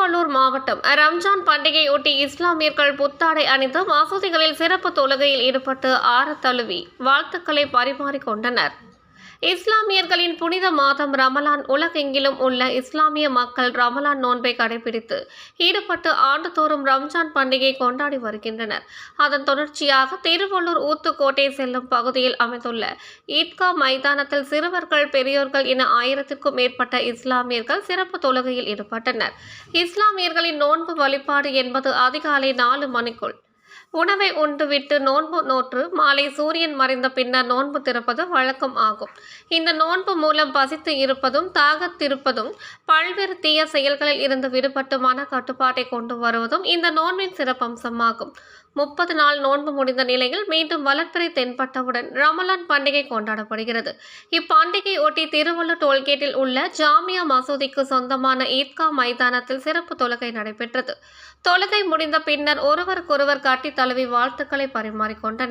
திருவள்ளூர் மாவட்டம் ரம்ஜான் பண்டிகையொட்டி இஸ்லாமியர்கள் புத்தாடை அணிந்து மசூதிகளில் சிறப்பு தொழுகையில் ஈடுபட்டு ஆற தழுவி வாழ்த்துக்களை பரிமாறிக்கொண்டனர் இஸ்லாமியர்களின் புனித மாதம் ரமலான் உலகெங்கிலும் உள்ள இஸ்லாமிய மக்கள் ரமலான் நோன்பை கடைபிடித்து ஈடுபட்டு ஆண்டுதோறும் ரம்ஜான் பண்டிகை கொண்டாடி வருகின்றனர். அதன் தொடர்ச்சியாக திருவள்ளூர் ஊத்துக்கோட்டை செல்லும் பகுதியில் அமைந்துள்ள ஈத்கா மைதானத்தில் சிறுவர்கள் பெரியோர்கள் என ஆயிரத்திற்கும் மேற்பட்ட இஸ்லாமியர்கள் சிறப்பு தொழுகையில் ஈடுபட்டனர். இஸ்லாமியர்களின் நோன்பு வழிபாடு என்பது அதிகாலை நாலு மணிக்குள் உணவை உண்டுவிட்டு நோன்பு நோற்று மாலை சூரியன் மறைந்த பின்னர் நோன்பு திறப்பது வழக்கம் ஆகும். இந்த நோன்பு மூலம் பசித்து இருப்பதும் தாகத்திருப்பதும் பல்வேறு தீய செயல்களில் இருந்து விடுபட்டு மன கட்டுப்பாட்டை கொண்டு வருவதும் இந்த நோன்பின் சிறப்பம்சமாகும். முப்பது நாள் நோன்பு முடிந்த நிலையில் மீண்டும் வளர்ப்பிறை தென்பட்டவுடன் ரமலான் பண்டிகை கொண்டாடப்படுகிறது. இப்பண்டிகை ஒட்டி திருவள்ளூர் டோல்கேட்டில் உள்ள ஜாமியா மசூதிக்கு சொந்தமான ஈத்கா மைதானத்தில் சிறப்பு தொழுகை நடைபெற்றது. தொழுகை முடிந்த பின்னர் ஒருவருக்கொருவர் கட்டி தலைவி வாழ்த்துக்களை பரிமாறிக்கொண்டனர்.